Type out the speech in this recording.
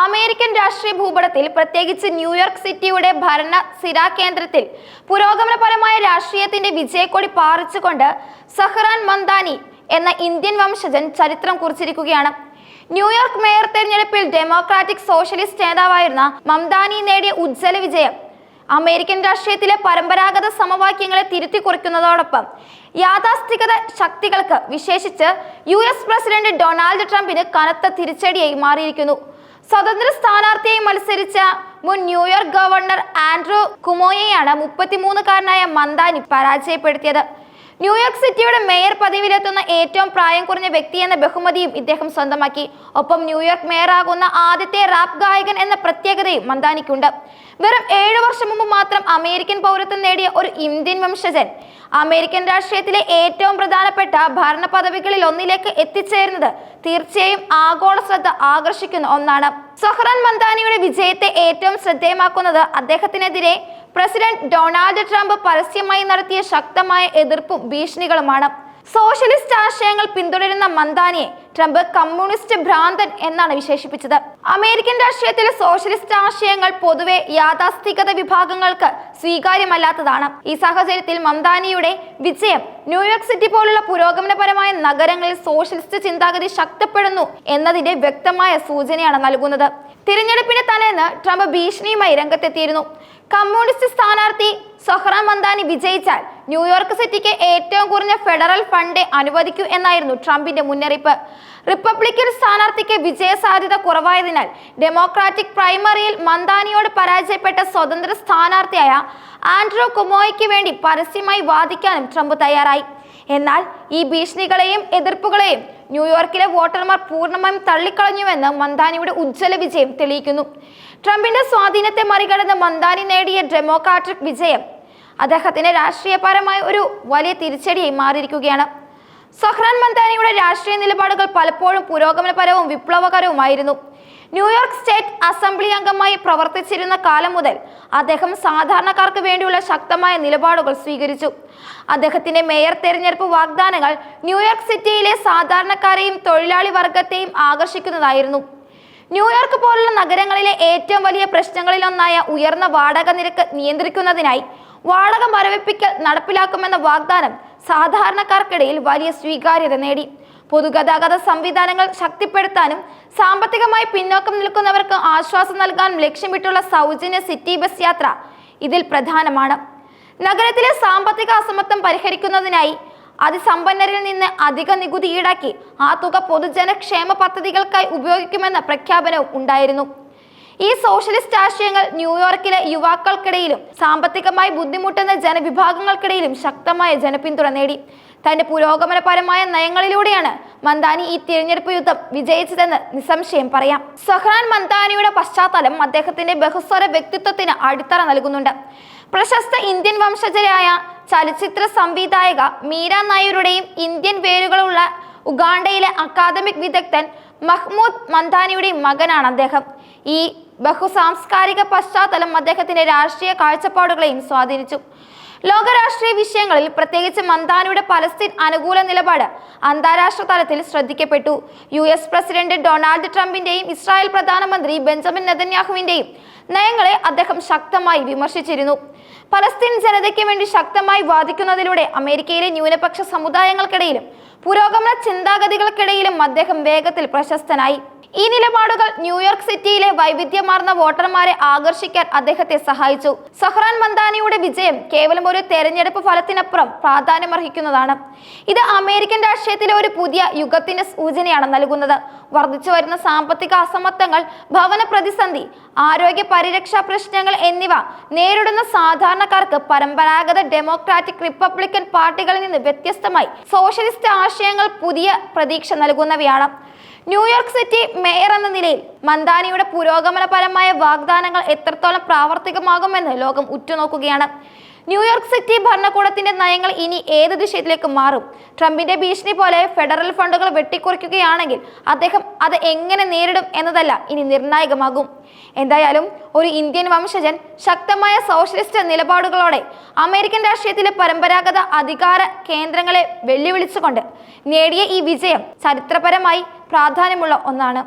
American രാഷ്ട്രീയ ഭൂപടത്തിൽ പ്രത്യേകിച്ച് ന്യൂയോർക്ക് സിറ്റിയുടെ ഭരണ സിരാ കേന്ദ്രത്തിൽ പുരോഗമനപരമായ രാഷ്ട്രീയത്തിന്റെ വിജയക്കൊടി പാറിച്ചുകൊണ്ട് സഹ്റാൻ മന്ദാനി എന്ന ഇന്ത്യൻ വംശജൻ ചരിത്രം കുറിച്ചിരിക്കുകയാണ്. ന്യൂയോർക്ക് മേയർ തെരഞ്ഞെടുപ്പിൽ ഡെമോക്രാറ്റിക് സോഷ്യലിസ്റ്റ് നേതാവായിരുന്ന മംദാനി നേടിയ ഉജ്ജ്വല വിജയം അമേരിക്കൻ രാഷ്ട്രീയത്തിലെ പരമ്പരാഗത സമവാക്യങ്ങളെ തിരുത്തി കുറിക്കുന്നതോടൊപ്പം യാഥാസ്ഥികത ശക്തികൾക്ക് വിശേഷിച്ച് യു എസ് പ്രസിഡന്റ് ഡൊണാൾഡ് ട്രംപിന് കനത്ത തിരിച്ചടിയായി മാറിയിരിക്കുന്നു. സ്വതന്ത്ര സ്ഥാനാർത്ഥിയായി മത്സരിച്ച മുൻ ന്യൂയോർക്ക് ഗവർണർ ആൻഡ്രൂ കുമോയെയാണ് മുപ്പത്തിമൂന്നുകാരനായ മന്ദാനി പരാജയപ്പെടുത്തിയത്. ന്യൂയോർക്ക് സിറ്റിയുടെ മേയർ പദവിയിലെത്തുന്ന ഏറ്റവും പ്രായം കുറഞ്ഞ വ്യക്തി എന്ന ബഹുമതിയും ഇദ്ദേഹം സ്വന്തമാക്കി. ഒപ്പം ന്യൂയോർക്ക് മേയറാകുന്ന ആദ്യത്തെ റാപ്പ് ഗായകൻ എന്ന പ്രത്യേകതയും മന്ദാനിക്കുണ്ട്. വെറും ഏഴു വർഷം മുമ്പ് മാത്രം അമേരിക്കൻ പൗരത്വം നേടിയ ഒരു ഇന്ത്യൻ വംശജൻ അമേരിക്കൻ രാഷ്ട്രീയത്തിലെ ഏറ്റവും പ്രധാനപ്പെട്ട ഭരണ പദവികളിൽ ഒന്നിലേക്ക് എത്തിച്ചേരുന്നത് തീർച്ചയായും ആഗോള ശ്രദ്ധ ആകർഷിക്കുന്ന ഒന്നാണ്. സഹ്റാൻ മന്ദാനിയുടെ വിജയത്തെ ഏറ്റവും ശ്രദ്ധേയമാക്കുന്നത് അദ്ദേഹത്തിനെതിരെ പ്രസിഡന്റ് ഡൊണാൾഡ് ട്രംപ് പരസ്യമായി നടത്തിയ ശക്തമായ എതിർപ്പും ഭീഷണികളുമാണ്. സോഷ്യലിസ്റ്റ് ആശയങ്ങൾ പിന്തുടരുന്ന മന്ദാനിയെ ട്രംപ് കമ്മ്യൂണിസ്റ്റ് ഭ്രാന്തൻ എന്നാണ് വിശേഷിപ്പിച്ചത്. അമേരിക്കൻ രാഷ്ട്രീയത്തിൽ സോഷ്യലിസ്റ്റ് ആശയങ്ങൾ പൊതുവെ യാഥാസ്ഥികത വിഭാഗങ്ങൾക്ക് സ്വീകാര്യമല്ലാത്തതാണ്. ഈ സാഹചര്യത്തിൽ മംദാനിയുടെ വിജയം ന്യൂയോർക്ക് സിറ്റി പോലുള്ള പുരോഗമനപരമായ നഗരങ്ങളിൽ സോഷ്യലിസ്റ്റ് ചിന്താഗതി ശക്തപ്പെടുന്നു എന്നതിന്റെ വ്യക്തമായ സൂചനയാണ് നൽകുന്നത്. തിരഞ്ഞെടുപ്പിന് തലേന്ന് ട്രംപ് ഭീഷണിയുമായി രംഗത്തെത്തിയിരുന്നു. കമ്മ്യൂണിസ്റ്റ് സ്ഥാനാർത്ഥി സൊഹ്റാൻ മന്ദാനി വിജയിച്ചാൽ ന്യൂയോർക്ക് സിറ്റിക്ക് ഏറ്റവും കുറഞ്ഞ ഫെഡറൽ ഫണ്ട് അനുവദിക്കൂ എന്നായിരുന്നു ട്രംപിന്റെ മുന്നറിയിപ്പ്. റിപ്പബ്ലിക്കൻ സ്ഥാനാർത്ഥിക്ക് വിജയ സാധ്യത കുറവായതിനാൽ ഡെമോക്രാറ്റിക് പ്രൈമറിയിൽ മന്ദാനിയോട് പരാജയപ്പെട്ട സ്വതന്ത്ര സ്ഥാനാർത്ഥിയായ ആൻഡ്രോ കുമോയ്ക്ക് വേണ്ടി പരസ്യമായി വാദിക്കാനും ട്രംപ് തയ്യാറായി. എന്നാൽ ഈ ഭീഷണികളെയും എതിർപ്പുകളെയും ന്യൂയോർക്കിലെ വോട്ടർമാർ പൂർണമായും തള്ളിക്കളഞ്ഞുവെന്ന് മന്ദാനിയുടെ ഉജ്ജ്വല വിജയം തെളിയിക്കുന്നു. ട്രംപിന്റെ സ്വാധീനത്തെ മറികടന്ന് മന്ദാനി നേടിയ ഡെമോക്രാറ്റിക് വിജയം അദ്ദേഹത്തിന് രാഷ്ട്രീയപരമായ ഒരു വലിയ തിരിച്ചടിയായി മാറിയിരിക്കുകയാണ്. സഹ്റാൻ മന്ദാനിയുടെ രാഷ്ട്രീയ നിലപാടുകൾ പലപ്പോഴും പുരോഗമനപരവും വിപ്ലവകരവുമായിരുന്നു. ന്യൂയോർക്ക് സ്റ്റേറ്റ് അസംബ്ലി അംഗമായി പ്രവർത്തിച്ചിരുന്ന കാലം മുതൽ അദ്ദേഹം സാധാരണക്കാർക്ക് വേണ്ടിയുള്ള ശക്തമായ നിലപാടുകൾ സ്വീകരിച്ചു. അദ്ദേഹത്തിന്റെ മേയർ തെരഞ്ഞെടുപ്പ് വാഗ്ദാനങ്ങൾ ന്യൂയോർക്ക് സിറ്റിയിലെ സാധാരണക്കാരെയും തൊഴിലാളി വർഗത്തെയും ആകർഷിക്കുന്നതായിരുന്നു. ന്യൂയോർക്ക് പോലുള്ള നഗരങ്ങളിലെ ഏറ്റവും വലിയ പ്രശ്നങ്ങളിലൊന്നായ ഉയർന്ന വാടക നിരക്ക് നിയന്ത്രിക്കുന്നതിനായി വാടക മരവിപ്പിക്കൽ നടപ്പിലാക്കുമെന്ന വാഗ്ദാനം സാധാരണക്കാർക്കിടയിൽ വലിയ സ്വീകാര്യത നേടി. പൊതുഗതാഗത സംവിധാനങ്ങൾ ശക്തിപ്പെടുത്താനും സാമ്പത്തികമായി പിന്നോക്കം നിൽക്കുന്നവർക്ക് ആശ്വാസം നൽകാനും ലക്ഷ്യമിട്ടുള്ള സൗജന്യ സിറ്റി ബസ് യാത്ര ഇതിൽ പ്രധാനമാണ്. നഗരത്തിലെ സാമ്പത്തിക അസമത്വം പരിഹരിക്കുന്നതിനായി അതിസമ്പന്നരിൽ നിന്ന് അധിക നികുതി ഈടാക്കി ആ തുക പൊതുജനക്ഷേമ പദ്ധതികൾക്കായി ഉപയോഗിക്കുമെന്ന പ്രഖ്യാപനവും ഉണ്ടായിരുന്നു. ഈ സോഷ്യലിസ്റ്റ് ആശയങ്ങൾ ന്യൂയോർക്കിലെ യുവാക്കൾക്കിടയിലും സാമ്പത്തികമായി ബുദ്ധിമുട്ടുന്ന ജനവിഭാഗങ്ങൾക്കിടയിലും ശക്തമായ ജനപിന്തുണ നേടി. തന്റെ പുരോഗമനപരമായ നയങ്ങളിലൂടെയാണ് മന്ദാനി ഈ തിരഞ്ഞെടുപ്പ് യുദ്ധം വിജയിച്ചതെന്ന് നിസ്സംശയം പറയാം. സഹ്റാൻ മന്ദാനിയുടെ പശ്ചാത്തലം അദ്ദേഹത്തിന്റെ ബഹുസ്വര വ്യക്തിത്വത്തിന് അടിത്തറ നൽകുന്നുണ്ട്. പ്രശസ്ത ഇന്ത്യൻ വംശജരായ ചലച്ചിത്ര സംവിധായക മീര നായരുടെയും ഇന്ത്യൻ വേരുകളുള്ള ഉഗാണ്ടയിലെ അക്കാദമിക് വിദഗ്ധൻ മഹ്മൂദ് മന്ദാനിയുടെ മകനാണ് അദ്ദേഹം. ഈ ബഹുസാംസ്കാരിക പശ്ചാത്തലം അദ്ദേഹത്തിന്റെ രാഷ്ട്രീയ കാഴ്ചപ്പാടുകളെയും സ്വാധീനിച്ചു. ലോക രാഷ്ട്രീയ വിഷയങ്ങളിൽ പ്രത്യേകിച്ച് മന്ദാനിയുടെ പലസ്തീൻ അനുകൂല നിലപാട് അന്താരാഷ്ട്ര തലത്തിൽ ശ്രദ്ധിക്കപ്പെട്ടു. യു എസ് പ്രസിഡന്റ് ഡൊണാൾഡ് ട്രംപിന്റെയും ഇസ്രായേൽ പ്രധാനമന്ത്രി ബെഞ്ചമിൻ നെതന്യാഹുവിന്റെയും നയങ്ങളെ അദ്ദേഹം ശക്തമായി വിമർശിച്ചിരുന്നു. പലസ്തീൻ ജനതയ്ക്ക് വേണ്ടി ശക്തമായി വാദിക്കുന്നതിലൂടെ അമേരിക്കയിലെ ന്യൂനപക്ഷ സമുദായങ്ങൾക്കിടയിലും പുരോഗമന ചിന്താഗതികൾക്കിടയിലും അദ്ദേഹം വേഗത്തിൽ പ്രശസ്തനായി. ഈ നിലപാടുകൾ ന്യൂയോർക്ക് സിറ്റിയിലെ വൈവിധ്യമാർന്ന വോട്ടർമാരെ ആകർഷിക്കാൻ അദ്ദേഹത്തെ സഹായിച്ചു. സഹ്റാൻ മന്ദാനിയുടെ വിജയം കേവലം ഒരു തെരഞ്ഞെടുപ്പ് ഫലത്തിനപ്പുറം പ്രാധാന്യമർഹിക്കുന്നതാണ്. ഇത് അമേരിക്കൻ രാഷ്ട്രീയത്തിലെ ഒരു പുതിയ യുഗത്തിന്റെ സൂചനയാണ് നൽകുന്നത്. വർദ്ധിച്ചു വരുന്ന സാമ്പത്തിക അസമത്വങ്ങൾ ഭവന പ്രതിസന്ധി ആരോഗ്യ പരിരക്ഷാ പ്രശ്നങ്ങൾ എന്നിവ നേരിടുന്ന സാധാരണക്കാർക്ക് പരമ്പരാഗത ഡെമോക്രാറ്റിക് റിപ്പബ്ലിക്കൻ പാർട്ടികളിൽ നിന്ന് വ്യത്യസ്തമായി സോഷ്യലിസ്റ്റ് ആശയങ്ങൾ പുതിയ പ്രതീക്ഷ നൽകുന്നവയാണ്. ന്യൂയോർക്ക് സിറ്റി മേയർ എന്ന നിലയിൽ മന്ദാനിയുടെ പുരോഗമനപരമായ വാഗ്ദാനങ്ങൾ എത്രത്തോളം പ്രാവർത്തികമാകുമെന്ന് ലോകം ഉറ്റുനോക്കുകയാണ്. ന്യൂയോർക്ക് സിറ്റി ഭരണകൂടത്തിന്റെ നയങ്ങൾ ഇനി ഏത് ദിശയിലേക്ക് മാറും? ട്രംപിന്റെ ഭീഷണി പോലെ ഫെഡറൽ ഫണ്ടുകൾ വെട്ടിക്കുറയ്ക്കുകയാണെങ്കിൽ അദ്ദേഹം അത് എങ്ങനെ നേരിടും എന്നതല്ല ഇനി നിർണായകമാകും. എന്തായാലും ഒരു ഇന്ത്യൻ വംശജൻ ശക്തമായ സോഷ്യലിസ്റ്റ് നിലപാടുകളോടെ അമേരിക്കൻ രാഷ്ട്രീയത്തിലെ പരമ്പരാഗത അധികാര കേന്ദ്രങ്ങളെ വെല്ലുവിളിച്ചുകൊണ്ട് നേടിയ ഈ വിജയം ചരിത്രപരമായി പ്രാധാന്യമുള്ള ഒന്നാണ്.